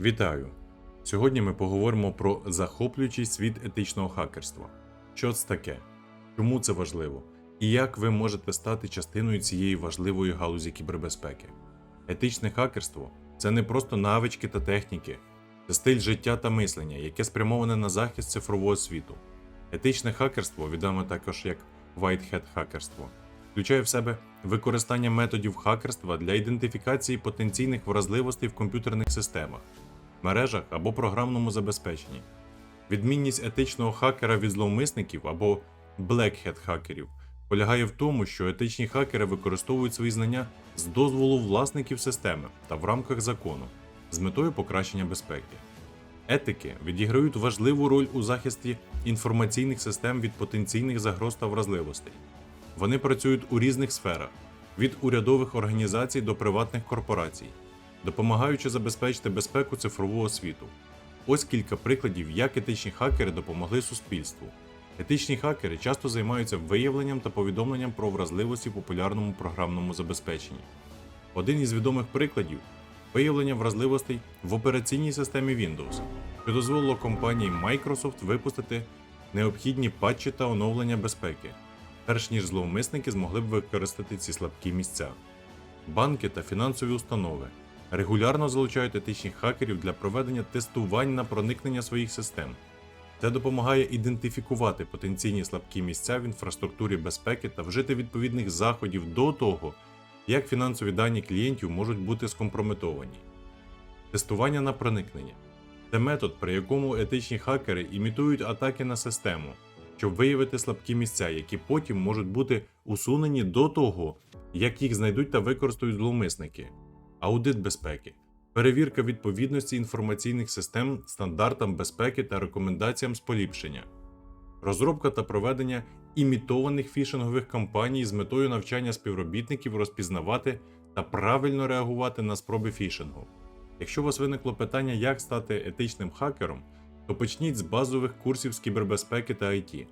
Вітаю! Сьогодні ми поговоримо про захоплюючий світ етичного хакерства. Що це таке? Чому це важливо? І як ви можете стати частиною цієї важливої галузі кібербезпеки? Етичне хакерство це не просто навички та техніки, це стиль життя та мислення, яке спрямоване на захист цифрового світу. Етичне хакерство, відоме також як White хакерство, включає в себе використання методів хакерства для ідентифікації потенційних вразливостей в комп'ютерних системах, мережах або програмному забезпеченні. Відмінність етичного хакера від зловмисників або Hat хакерів полягає в тому, що етичні хакери використовують свої знання з дозволу власників системи та в рамках закону з метою покращення безпеки. Етики відіграють важливу роль у захисті інформаційних систем від потенційних загроз та вразливостей. Вони працюють у різних сферах від урядових організацій до приватних корпорацій, допомагаючи забезпечити безпеку цифрового світу. Ось кілька прикладів, як етичні хакери допомогли суспільству. Етичні хакери часто займаються виявленням та повідомленням про вразливості в популярному програмному забезпеченні. Один із відомих прикладів виявлення вразливостей в операційній системі Windows, що дозволило компанії Microsoft випустити необхідні патчі та оновлення безпеки, перш ніж зловмисники змогли б використати ці слабкі місця. Банки та фінансові установи регулярно залучають етичних хакерів для проведення тестувань на проникнення своїх систем. Це допомагає ідентифікувати потенційні слабкі місця в інфраструктурі безпеки та вжити відповідних заходів до того, як фінансові дані клієнтів можуть бути скомпрометовані. Тестування на проникнення це метод, при якому етичні хакери імітують атаки на систему, щоб виявити слабкі місця, які потім можуть бути усунені до того, як їх знайдуть та використають зловмисники. Аудит безпеки перевірка відповідності інформаційних систем стандартам безпеки та рекомендаціям з поліпшення, розробка та проведення імітованих фішингових кампаній з метою навчання співробітників розпізнавати та правильно реагувати на спроби фішингу. Якщо у вас виникло питання, як стати етичним хакером, то почніть з базових курсів з кібербезпеки та IT.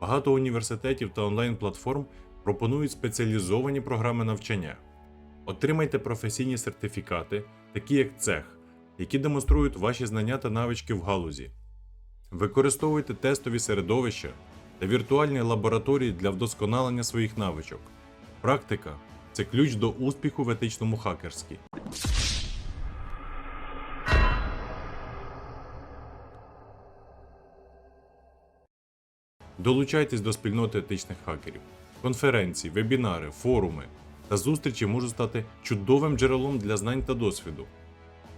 Багато університетів та онлайн-платформ пропонують спеціалізовані програми навчання. Отримайте професійні сертифікати, такі як цех, які демонструють ваші знання та навички в галузі. Використовуйте тестові середовища та віртуальні лабораторії для вдосконалення своїх навичок. Практика це ключ до успіху в етичному хакерстві. Долучайтесь до спільноти етичних хакерів. Конференції, вебінари, форуми та зустрічі можуть стати чудовим джерелом для знань та досвіду.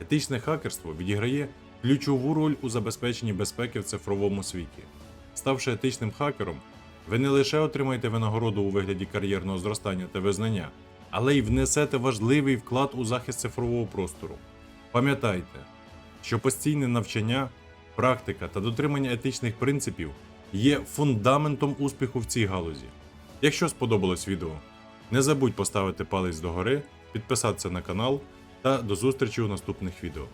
Етичне хакерство відіграє ключову роль у забезпеченні безпеки в цифровому світі. Ставши етичним хакером, ви не лише отримаєте винагороду у вигляді кар'єрного зростання та визнання, але й внесете важливий вклад у захист цифрового простору. Пам'ятайте, що постійне навчання, практика та дотримання етичних принципів є фундаментом успіху в цій галузі. Якщо сподобалось відео, не забудь поставити палець догори, підписатися на канал та до зустрічі у наступних відео.